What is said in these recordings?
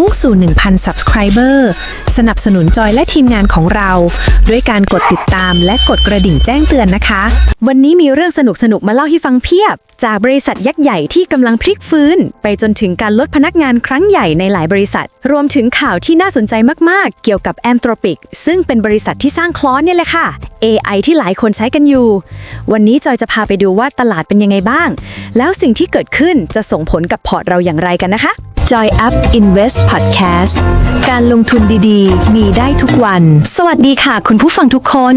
มุ่งสู่ 1,000 Subscriber สนับสนุนจอยและทีมงานของเรา ด้วยการกดติดตามและกดกระดิ่งแจ้งเตือนนะคะ วันนี้มีเรื่องสนุกสนุกๆมาเล่าให้ฟังเพียบ จากบริษัทยักษ์ใหญ่ที่กำลังพลิกฟื้น ไปจนถึงการลดพนักงานครั้งใหญ่ในหลายบริษัท รวมถึงข่าวที่น่าสนใจมากๆ เกี่ยวกับ Anthropic ซึ่งเป็นบริษัทที่สร้างคลอนเนี่ยแหละค่ะ AI ที่หลายคนใช้กันอยู่ วันนี้จอยจะพาไปดูว่าตลาดเป็นยังไงบ้าง แล้วสิ่งที่เกิดขึ้นจะส่งผลกับพอร์ตเราอย่างไรกันนะคะ Joy Up Invest Podcast การลงทุนดีๆ มีได้ทุกวัน สวัสดีค่ะ คุณผู้ฟังทุกคน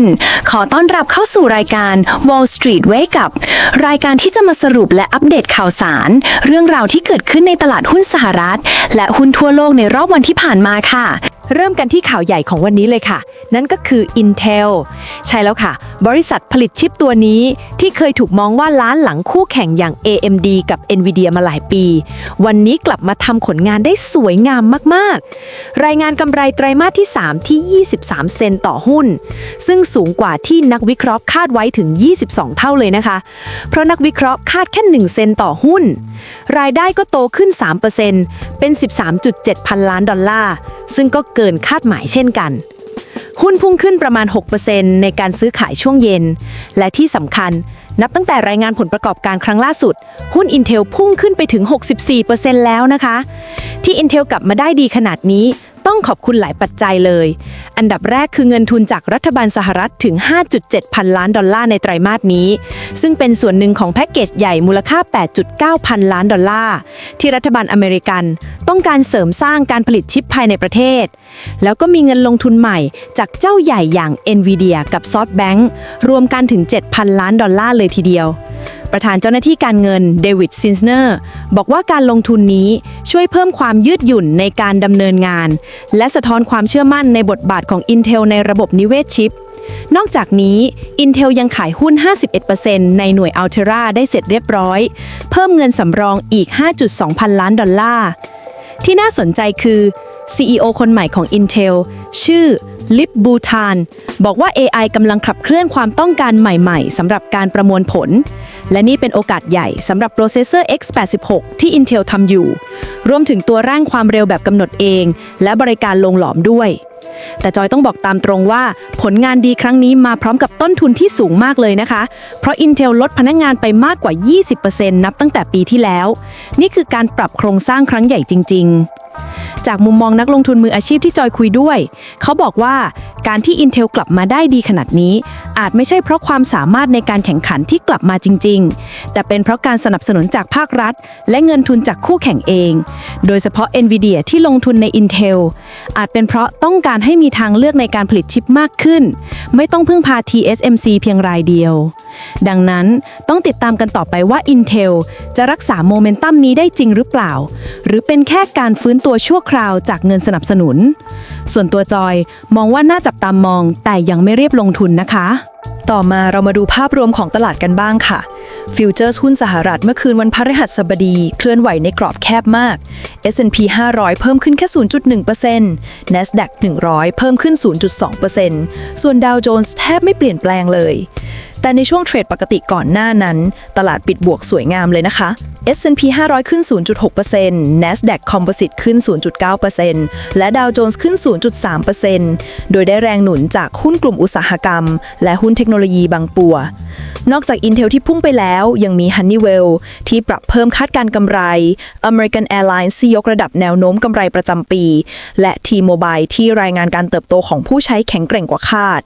ขอต้อนรับเข้าสู่รายการ Wall Street Wake Up รายการที่จะมาสรุปและอัปเดตข่าวสาร เรื่องราวที่เกิดขึ้นในตลาดหุ้นสหรัฐ และหุ้นทั่วโลกในรอบวันที่ผ่านมาค่ะ เริ่มกันที่ข่าวใหญ่ของวันนี้เลยค่ะ นั่นก็คือ Intel ใช่แล้วค่ะ บริษัทผลิตชิปตัวนี้ที่เคยถูกมองว่าล้านหลังคู่แข่งอย่าง AMD กับ Nvidia มาหลายปี วันนี้กลับมาทำผลงานได้สวยงามมาก ๆ รายงานกำไรไตรมาสที่ 3 ที่ 23 เซนต์ต่อหุ้น ซึ่งสูงกว่าที่นักวิเคราะห์คาดไว้ถึง 22 เท่าเลยนะคะ เพราะนักวิเคราะห์คาดแค่ 1 เซนต์ต่อหุ้น รายได้ก็โตขึ้น 3%เป็น 13.7 พันล้านดอลลาร์ ซึ่งก็เกินคาดหมายเช่นกัน หุ้นพุ่งขึ้นประมาณ 6%ในการซื้อขายช่วงเย็น และที่สำคัญ นับตั้งแต่รายงานผลประกอบการครั้งล่าสุด หุ้น Intel พุ่งขึ้นไปถึง 64%แล้วนะคะ ที่ Intel กลับมาได้ดีขนาดนี้ ต้องขอบคุณหลายปัจจัยเลย อันดับแรกคือเงินทุนจากรัฐบาลสหรัฐถึง 5.7 พันล้านดอลลาร์ในไตรมาสนี้ ซึ่งเป็นส่วนหนึ่งของแพ็กเกจใหญ่มูลค่า 8.9 พันล้านดอลลาร์ที่รัฐบาลอเมริกัน ต้องการเสริมสร้างการผลิตชิปภายในประเทศ แล้วก็มีเงินลงทุนใหม่จากเจ้าใหญ่อย่าง NVIDIA กับ SoftBank รวมกันถึง 7,000 ล้านดอลลาร์เลยทีเดียว ประธานเจ้าหน้าที่การเงินเดวิดซินสเนอร์บอกว่าการลงทุนนี้ช่วยเพิ่มความยืดหยุ่นในการดำเนินงาน และสะท้อนความเชื่อมั่นในบทบาทของ Intel ในระบบนิเวศชิป นอกจากนี้ Intel ยังขายหุ้น 51%ในหน่วย Altera ได้เสร็จเรียบร้อย เพิ่มเงินสำรองอีก 5.2 พันล้านดอลลาร์ ที่น่าสนใจคือ CEO คนใหม่ของ Intel ชื่อลิปบูทาน บอกว่า AI กำลังขับเคลื่อนความต้องการใหม่ๆสำหรับการประมวลผล และนี่เป็นโอกาสใหญ่สำหรับโปรเซสเซอร์ X86 ที่ Intel ทำอยู่ รวมถึงตัวร่างความเร็วแบบกำหนดเอง และบริการลงหลอมด้วย แต่จอยต้องบอกตามตรงว่า ผลงานดีครั้งนี้มาพร้อมกับต้นทุนที่สูงมากเลยนะคะ เพราะ Intel ลดพนักงงานไปมากกว่า 20%นับตั้งแต่ปีที่แล้ว นี่คือการปรับโครงสร้างครั้งใหญ่จริง ๆจากมุมมองนักลงทุนมืออาชีพที่จอยคุยด้วย เขาบอกว่า การที่ Intel กลับมาได้ดีขนาดนี้ อาจไม่ใช่เพราะความสามารถในการแข่งขันที่กลับมาจริง ๆ แต่เป็นเพราะการสนับสนุนจากภาครัฐ และเงินทุนจากคู่แข่งเอง โดยเฉพาะ NVIDIA ที่ลงทุนใน Intel อาจเป็นเพราะต้องการให้มีทางเลือกในการผลิตชิปมากขึ้น ไม่ต้องพึ่งพา TSMC เพียงรายเดียว ดังนั้นต้องติดตามกันต่อไปว่า Intel จะรักษาโมเมนตัมนี้ได้จริงหรือเปล่า หรือเป็นแค่การฟื้นตัวชั่วคราวจากเงินสนับสนุน ส่วนตัวจอยมองว่าน่าจับตามมอง แต่ยังไม่เรียบลงทุนนะคะ ต่อมาเรามาดูภาพรวมของตลาดกันบ้างค่ะ ฟิวเจอร์สหุ้นสหรัฐเมื่อคืนวันพฤหัสบดีเคลื่อนไหวในกรอบแคบมาก S&P 500 เพิ่มขึ้นแค่ 0.1% NASDAQ 100 เพิ่มขึ้น 0.2%ส่วนดาวโจนส์แทบไม่เปลี่ยนแปลงเลย แต่ในช่วงเทรดปกติก่อนหน้านั้น ตลาดปิดบวกสวยงามเลยนะคะ S&P 500 ขึ้น 0.6% NASDAQ Composite ขึ้น 0.9%และ Dow Jones ขึ้น 0.3%โดยได้แรงหนุนจากหุ้นกลุ่มอุตสาหกรรม และหุ้นเทคโนโลยีบางปัว นอกจาก Intel ที่พุ่งไปแล้วยังมี Honeywell ที่ปรับเพิ่มคาดการกำไร American Airlines ที่ยกระดับแนวโน้มกำไรประจำปี และ T-Mobile ที่รายงานการเติบโตของผู้ใช้แข็งแกร่งกว่าคาด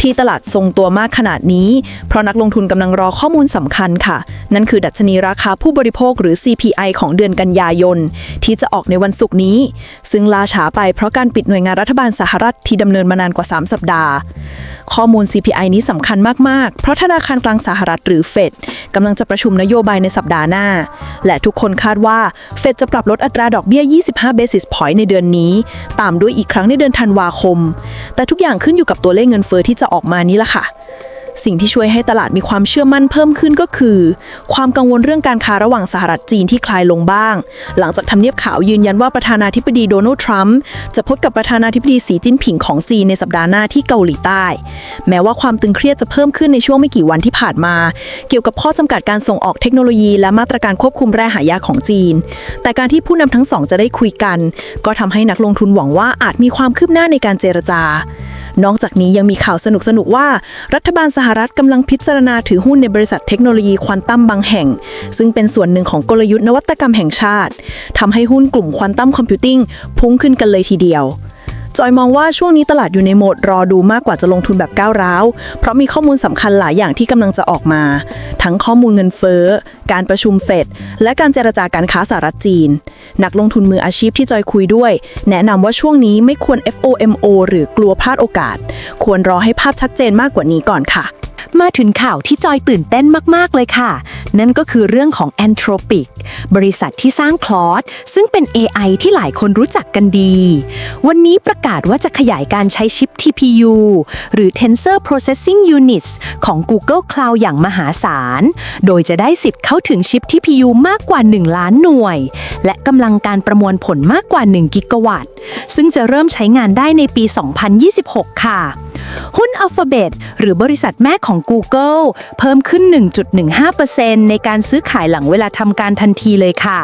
ที่ตลาดทรงตัวมากขนาดนี้ เพราะนักลงทุนกำลังรอข้อมูลสำคัญค่ะ นั่นคือดัชนีราคาผู้บริโภคหรือ CPI ของเดือนกันยายน ที่จะออกในวันศุกร์นี้ ซึ่งลาช้าไปเพราะการปิดหน่วยงานรัฐบาลสหรัฐที่ดำเนินมานานกว่า 3 สัปดาห์ ข้อมูล CPI นี้สำคัญมาก ๆ เพราะธนาคารกลางสหรัฐหรือเฟดกำลังจะประชุมนโยบายในสัปดาห์หน้า และทุกคนคาดว่าเฟดจะปรับลดอัตราดอกเบี้ย 25 basis point ในเดือนนี้ ตามด้วยอีกครั้งในเดือนธันวาคม แต่ทุกอย่างขึ้นอยู่กับตัวเลขเงินเฟอ้อที่จะออกมานี้ละค่ะ สิ่งที่ช่วยให้ตลาดมีความเชื่อมั่นเพิ่มขึ้นก็คือ ความกังวลเรื่องการค้าระหว่างสหรัฐจีนที่คลายลงบ้าง หลังจากทำเนียบขาวยืนยันว่าประธานาธิบดีโดนัลด์ทรัมป์จะพบกับประธานาธิบดีสีจิ้นผิงของจีนในสัปดาห์หน้าที่เกาหลีใต้ แม้ว่าความตึงเครียดจะเพิ่มขึ้นในช่วงไม่กี่วันที่ผ่านมา เกี่ยวกับข้อจำกัดการส่งออกเทคโนโลยี และมาตรการควบคุมแร่หายากของจีน แต่การที่ผู้นำทั้งสองจะได้คุยกัน ก็ทำให้นักลงทุนหวังว่าอาจมีความคืบหน้าในการเจรจา นอกจากนี้ยังมีข่าวสนุกสนุกๆว่า รัฐบาลสหรัฐกำลังพิจารณาถือหุ้นในบริษัทเทคโนโลยีควอนตัมบางแห่ง ซึ่งเป็นส่วนหนึ่งของกลยุทธ์นวัตกรรมแห่งชาติทำให้หุ้นกลุ่มควอนตัมคอมพิวติ้งพุ่งขึ้นกันเลยทีเดียว จอยมองว่าช่วงนี้ตลาดอยู่ในโหมดรอดูมากกว่าจะลงทุนแบบก้าวร้าว เพราะมีข้อมูลสำคัญหลายอย่างที่กำลังจะออกมา ทั้งข้อมูลเงินเฟ้อ การประชุมเฟด และการเจรจาการค้าสหรัฐจีน นักลงทุนมืออาชีพที่จอยคุยด้วย แนะนำว่าช่วงนี้ไม่ควร FOMO หรือกลัวพลาดโอกาส ควรรอให้ภาพชัดเจนมากกว่านี้ก่อนค่ะ มาถึงข่าวที่จอยตื่นเต้นมากๆเลยค่ะ นั่นก็คือเรื่องของ Anthropic บริษัทที่สร้างคลอสซึ่งเป็น AI ที่หลายคนรู้จักกันดี วันนี้ประกาศว่าจะขยายการใช้ชิป TPU หรือ Tensor Processing Units ของ Google Cloud อย่างมหาศาล โดยจะได้สิทธิ์เข้าถึงชิป TPU มากกว่า 1 ล้านหน่วย และกำลังการประมวลผลมากกว่า 1 กิกะวัตต์ ซึ่งจะเริ่มใช้งานได้ในปี 2026 ค่ะ หุ้น Alphabet หรือบริษัทแม่ของ Google เพิ่มขึ้น 1.15%ในการซื้อขายหลังเวลาทำการทันทีเลยค่ะ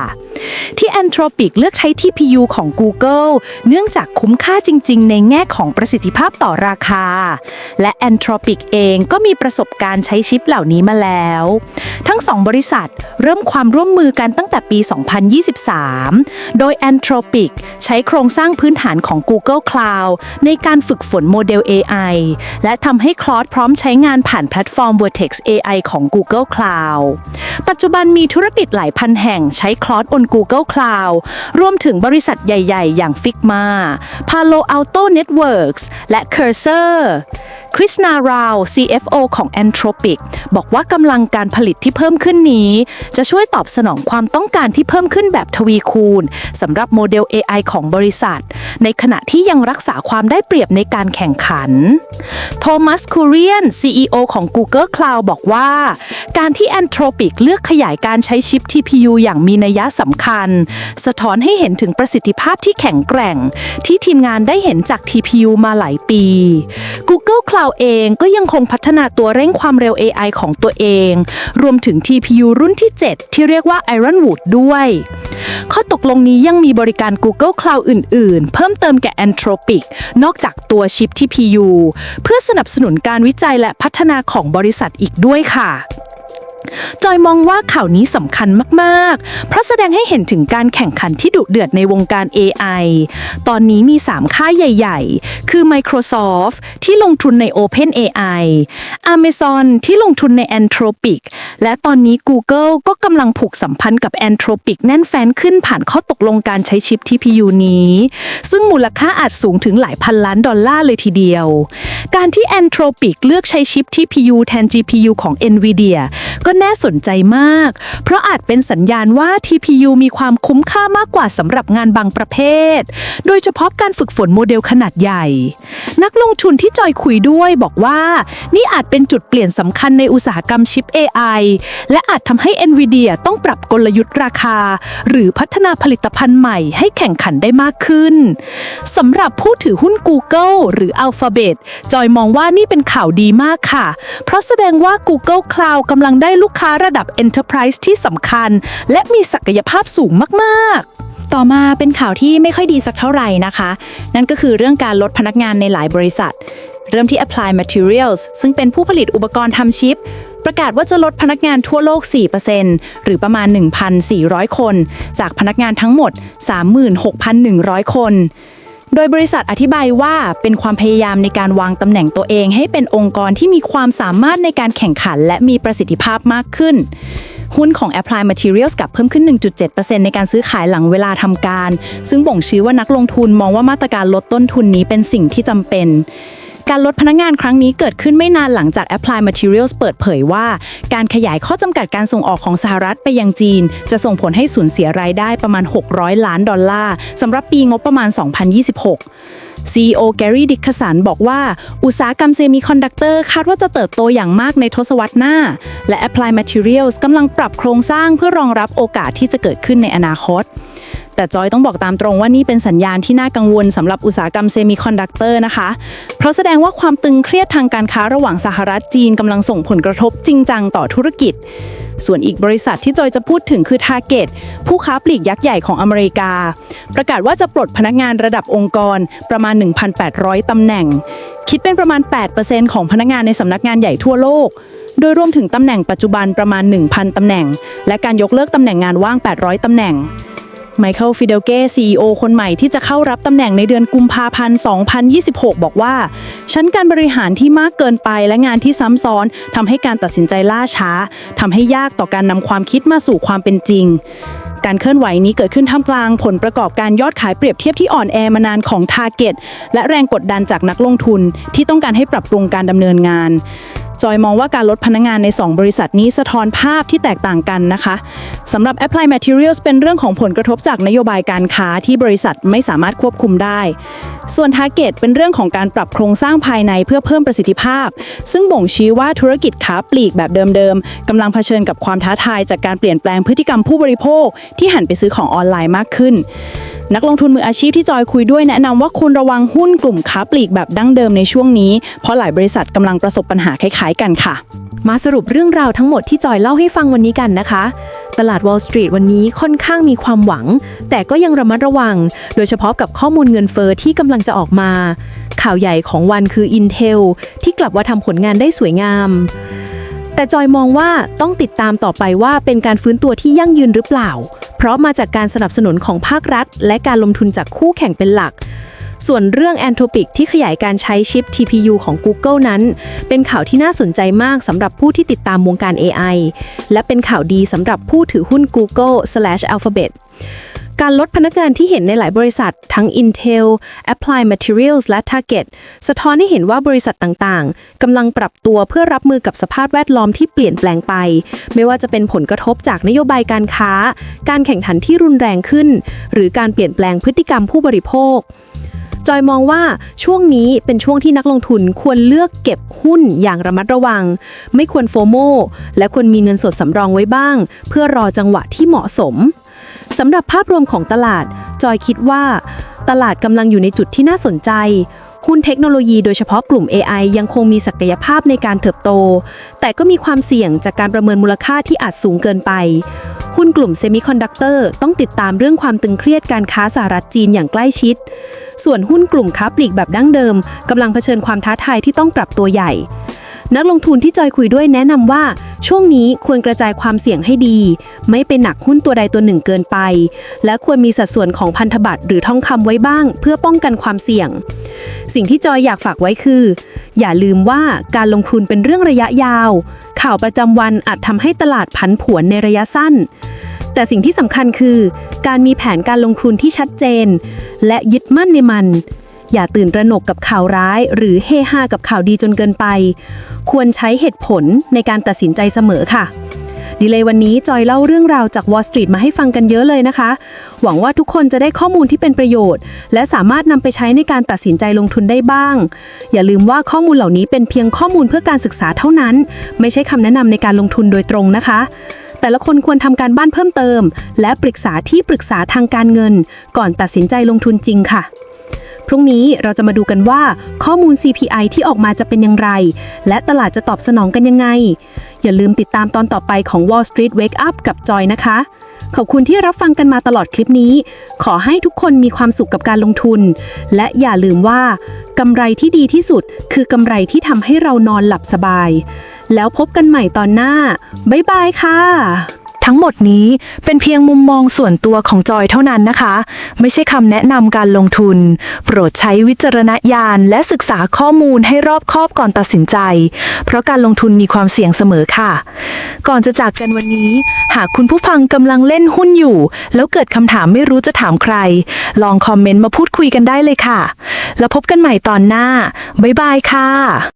ที่ Anthropic เลือกใช้ TPU ของ Google เนื่องจากคุ้มค่าจริง ๆ ในแง่ของประสิทธิภาพต่อราคา และ Anthropic เองก็มีประสบการณ์ใช้ชิปเหล่านี้มาแล้ว ทั้งสองบริษัทเริ่มความร่วมมือกันตั้งแต่ปี 2023 โดย Anthropic ใช้โครงสร้างพื้นฐานของ Google Cloud ในการฝึกฝนโมเดล AI และทำให้คลอสพร้อมใช้งานผ่านแพลตฟอร์ม Vertex AI ของ Google Cloud ปัจจุบันมีธุรกิจหลายพันแห่งใช้คลอสบน Google Cloud รวมถึงบริษัทใหญ่ ๆ อย่าง Figma Palo Alto Networks และ Cursor คริสนาราว CFO ของ Anthropic บอกว่ากำลังการผลิตที่เพิ่มขึ้นนี้ จะช่วยตอบสนองความต้องการที่เพิ่มขึ้นแบบทวีคูณสำหรับโมเดล AI ของบริษัท ในขณะที่ยังรักษาความได้เปรียบในการแข่งขัน โทมัสคูเรียน CEO ของ Google Cloud บอกว่า การที่ Anthropic เลือกขยายการใช้ชิป TPU อย่างมีนัยสำคัญ สะท้อนให้เห็นถึงประสิทธิภาพที่แข็งแกร่ง ที่ทีมงานได้เห็นจาก TPU มาหลายปี Google Cloud เองก็ยังคงพัฒนาตัวเร่งความเร็ว AI ของตัวเอง รวมถึง TPU รุ่นที่ 7 ที่เรียกว่า Ironwood ด้วย ข้อตกลงนี้ยังมีบริการ Google Cloud อื่น ๆ เพิ่มเติมแก่ Anthropic นอกจากตัวชิป TPU เพื่อสนับสนุนการวิจัยและพัฒนาของบริษัทอีกด้วยค่ะ จอยมองว่าข่าวนี้สำคัญมาก ๆ เพราะแสดงให้เห็นถึงการแข่งขันที่ดุเดือดในวงการ AI ตอนนี้มี 3 ค่ายใหญ่ ๆ คือ Microsoft ที่ลงทุนใน OpenAI Amazon ที่ลงทุนใน Anthropic และตอนนี้ Google ก็กำลังผูกสัมพันธ์กับ Anthropic แน่นแฟนขึ้นผ่านข้อตกลงการใช้ชิป TPU นี้ ซึ่งมูลค่าอาจสูงถึงหลายพันล้านดอลลาร์เลยทีเดียว การที่ Anthropic เลือกใช้ชิป TPU แทน GPU ของ NVIDIA ก็็น่าสนใจมาก เพราะอาจเป็นสัญญาณว่า TPU มีความคุ้มค่ามากกว่าสำหรับงานบางประเภท โดยเฉพาะการฝึกฝนโมเดลขนาดใหญ่ นักลงทุนที่จอยคุยด้วยบอกว่า นี่อาจเป็นจุดเปลี่ยนสำคัญในอุตสาหกรรมชิป AI และอาจทำให้ NVIDIA ต้องปรับกลยุทธ์ราคา หรือพัฒนาผลิตภัณฑ์ใหม่ให้แข่งขันได้มากขึ้นสำหรับผู้ถือหุ้น Google หรือ Alphabet จอยมองว่านี่เป็นข่าวดีมากค่ะ เพราะแสดงว่า Google Cloud กำลังได้ลูกค้าระดับ Enterprise ที่สำคัญ และมีศักยภาพสูงมาก ๆต่อมาเป็นข่าวที่ไม่ค่อยดีสักเท่าไหร่นะคะ นั่นก็คือเรื่องการลดพนักงานในหลายบริษัท เริ่มที่ Apply Materials ซึ่งเป็นผู้ผลิตอุปกรณ์ทำชิป ประกาศว่าจะลดพนักงานทั่วโลก 4%หรือประมาณ 1,400 คน จากพนักงานทั้งหมด 36,100 คน โดยบริษัทอธิบายว่าเป็นความพยายามในการวางตำแหน่งตัวเอง ให้เป็นองค์กรที่มีความสามารถในการแข่งขัน และมีประสิทธิภาพมากขึ้น หุ้นของ Apply Materials กลับเพิ่มขึ้น 1.7%ในการซื้อขายหลังเวลาทำการ ซึ่งบ่งชี้ว่านักลงทุนมองว่ามาตรการลดต้นทุนนี้เป็นสิ่งที่จำเป็น การลดพนักงานครั้งนี้เกิดขึ้นไม่นานหลังจาก Apply Materials เปิดเผยว่า การขยายข้อจำกัดการส่งออกของสหรัฐไปยังจีน จะส่งผลให้สูญเสียรายได้ประมาณ 600 ล้านดอลลาร์สำหรับปีงบประมาณ 2026 CEO Gary Dickerson บอกว่า อุตสาหกรรมเซมิคอนดักเตอร์คาดว่าจะเติบโตอย่างมากในทศวรรษหน้า และ Apply Materials กำลังปรับโครงสร้างเพื่อรองรับโอกาสที่จะเกิดขึ้นในอนาคต แต่จอยต้องบอกตามตรงว่านี่เป็นสัญญาณที่น่ากังวลสำหรับอุตสาหกรรมเซมิคอนดักเตอร์นะคะ เพราะแสดงว่าความตึงเครียดทางการค้าระหว่างสหรัฐจีนกำลังส่งผลกระทบจริงจังต่อธุรกิจ ส่วนอีกบริษัทที่จอยจะพูดถึงคือ Target ผู้ค้าปลีกยักษ์ใหญ่ของอเมริกา ประกาศว่าจะปลดพนักงานระดับองค์กรประมาณ 1,800 ตำแหน่ง คิดเป็นประมาณ 8%ของพนักงานในสำนักงานใหญ่ทั่วโลกโดยรวมถึงตำแหน่งปัจจุบันประมาณ 1,000 ตำแหน่ง และการยกเลิกตำแหน่งงานว่าง 800 ตำแหน่ง ไมเคิลฟิเดลเก้ CEO คนใหม่ที่จะเข้ารับตำแหน่งในเดือนกุมภาพันธ์ 2026 บอกว่า ชั้นการบริหารที่มากเกินไปและงานที่ซ้ำซ้อนทำให้การตัดสินใจล่าช้าทำให้ยากต่อการนำความคิดมาสู่ความเป็นจริงการเคลื่อนไหวนี้เกิดขึ้นท่ามกลางผลประกอบการยอดขายเปรียบเทียบที่อ่อนแอมานานของ Target และแรงกดดันจากนักลงทุนที่ต้องการให้ปรับปรุงการดำเนินงาน จอยมองว่าการลดพนักงานใน 2 บริษัทนี้สะท้อนภาพที่แตกต่างกันนะคะสำหรับ Apply Materials เป็นเรื่องของผลกระทบจากนโยบายการค้าที่บริษัทไม่สามารถควบคุมได้ ส่วน Target เป็นเรื่องของการปรับโครงสร้างภายในเพื่อเพิ่มประสิทธิภาพ ซึ่งบ่งชี้ว่าธุรกิจค้าปลีกแบบเดิมๆกำลังเผชิญกับความท้าทายจากการเปลี่ยนแปลงพฤติกรรมผู้บริโภค ที่หันไปซื้อของออนไลน์มากขึ้น นักลงทุนมืออาชีพที่จอยคุยด้วยแนะนำว่าคุณระวังหุ้นกลุ่มค้าปลีกแบบดั้งเดิมในช่วงนี้ เพราะหลายบริษัทกำลังประสบปัญหาคล้ายๆ กันค่ะ มาสรุปเรื่องราวทั้งหมดที่จอยเล่าให้ฟังวันนี้กันนะคะ ตลาด Wall Street วันนี้ค่อนข้างมีความหวัง แต่ก็ยังระมัดระวัง โดยเฉพาะกับข้อมูลเงินเฟอ้อที่กำลังจะออกมา ข่าวใหญ่ของวันคือ Intel ที่กลับว่าทำผลงานได้สวยงามแต่จอยมองว่าต้องติดตามต่อไปว่าเป็นการฟื้นตัวที่ยั่งยืนหรือเปล่า เพราะมาจากการสนับสนุนของภาครัฐ และการลงทุนจากคู่แข่งเป็นหลัก ส่วนเรื่อง Anthropic ที่ขยายการใช้ชิป TPU ของ Google นั้น เป็นข่าวที่น่าสนใจมากสำหรับผู้ที่ติดตามวงการ AI และเป็นข่าวดีสำหรับผู้ถือหุ้น Google/Alphabet การลดพนักงานที่เห็นในหลายบริษัท ทั้ง Intel, Apply Materials และ Target สะท้อนให้เห็นว่าบริษัทต่างๆ กำลังปรับตัวเพื่อรับมือกับสภาพแวดล้อมที่เปลี่ยนแปลงไป ไม่ว่าจะเป็นผลกระทบจากนโยบายการค้า การแข่งขันที่รุนแรงขึ้น หรือการเปลี่ยนแปลงพฤติกรรมผู้บริโภคจอยมองว่าช่วงนี้เป็นช่วงที่นักลงทุนควรเลือกเก็บหุ้นอย่างระมัดระวัง ไม่ควรโฟโมและควรมีเงินสดสำรองไว้บ้าง เพื่อรอจังหวะที่เหมาะสม สำหรับภาพรวมของตลาด จอยคิดว่า ตลาดกำลังอยู่ในจุดที่น่าสนใจ หุ้นเทคโนโลยีโดยเฉพาะกลุ่ม AI ยังคงมีศักยภาพในการเติบโต แต่ก็มีความเสี่ยงจากการประเมินมูลค่าที่อาจสูงเกินไป หุ้นกลุ่มเซมิคอนดักเตอร์ต้องติดตามเรื่องความตึงเครียดการค้าสหรัฐจีนอย่างใกล้ชิด ส่วนหุ้นกลุ่มค้าปลีกแบบดั้งเดิมกำลังเผชิญความท้าทายที่ต้องปรับตัวใหญ่ นักลงทุนที่จอยคุยด้วยแนะนำว่า ช่วงนี้ควรกระจายความเสี่ยงให้ดี ไม่ไปหนักหุ้นตัวใดตัวหนึ่งเกินไป และควรมีสัดส่วนของพันธบัตรหรือทองคำไว้บ้าง เพื่อป้องกันความเสี่ยง สิ่งที่จอยอยากฝากไว้คือ อย่าลืมว่าการลงทุนเป็นเรื่องระยะยาว ข่าวประจำวันอาจทำให้ตลาดผันผวนในระยะสั้นแต่สิ่งที่สำคัญคือ การมีแผนการลงทุนที่ชัดเจน และยึดมั่นในมัน อย่าตื่นตระหนกกับข่าวร้าย หรือเฮฮากับข่าวดีจนเกินไป ควรใช้เหตุผลในการตัดสินใจเสมอค่ะ ดีเลยวันนี้จอยเล่าเรื่องราวจาก Wall Street มาให้ฟังกันเยอะเลยนะคะ หวังว่าทุกคนจะได้ข้อมูลที่เป็นประโยชน์ และสามารถนำไปใช้ในการตัดสินใจลงทุนได้บ้าง อย่าลืมว่าข้อมูลเหล่านี้เป็นเพียงข้อมูลเพื่อการศึกษาเท่านั้น ไม่ใช่คำแนะนำในการลงทุนโดยตรงนะคะแต่ละคนควรทำการบ้านเพิ่มเติม และปรึกษาที่ปรึกษาทางการเงิน ก่อนตัดสินใจลงทุนจริงค่ะ พรุ่งนี้เราจะมาดูกันว่าข้อมูล CPI ที่ออกมาจะเป็นอย่างไร และตลาดจะตอบสนองกันยังไง อย่าลืมติดตามตอนต่อไปของ Wall Street Wake Up กับจอยนะคะ ขอบคุณที่รับฟังกันมาตลอดคลิปนี้ ขอให้ทุกคนมีความสุขกับการลงทุน และอย่าลืมว่ากำไรที่ดีที่สุด คือกำไรที่ทำให้เรานอนหลับสบาย แล้วพบกันใหม่ตอนหน้าบ๊ายบายค่ะ ทั้งหมดนี้เป็นเพียงมุมมองส่วนตัวของจอยเท่านั้นนะคะ ไม่ใช่คำแนะนำการลงทุน โปรดใช้วิจารณญาณและศึกษาข้อมูลให้รอบคอบก่อนตัดสินใจ เพราะการลงทุนมีความเสี่ยงเสมอค่ะ ก่อนจะจากกันวันนี้ หากคุณผู้ฟังกำลังเล่นหุ้นอยู่ แล้วเกิดคำถามไม่รู้จะถามใคร ลองคอมเมนต์มาพูดคุยกันได้เลยค่ะ แล้วพบกันใหม่ตอนหน้าบ๊ายบายค่ะ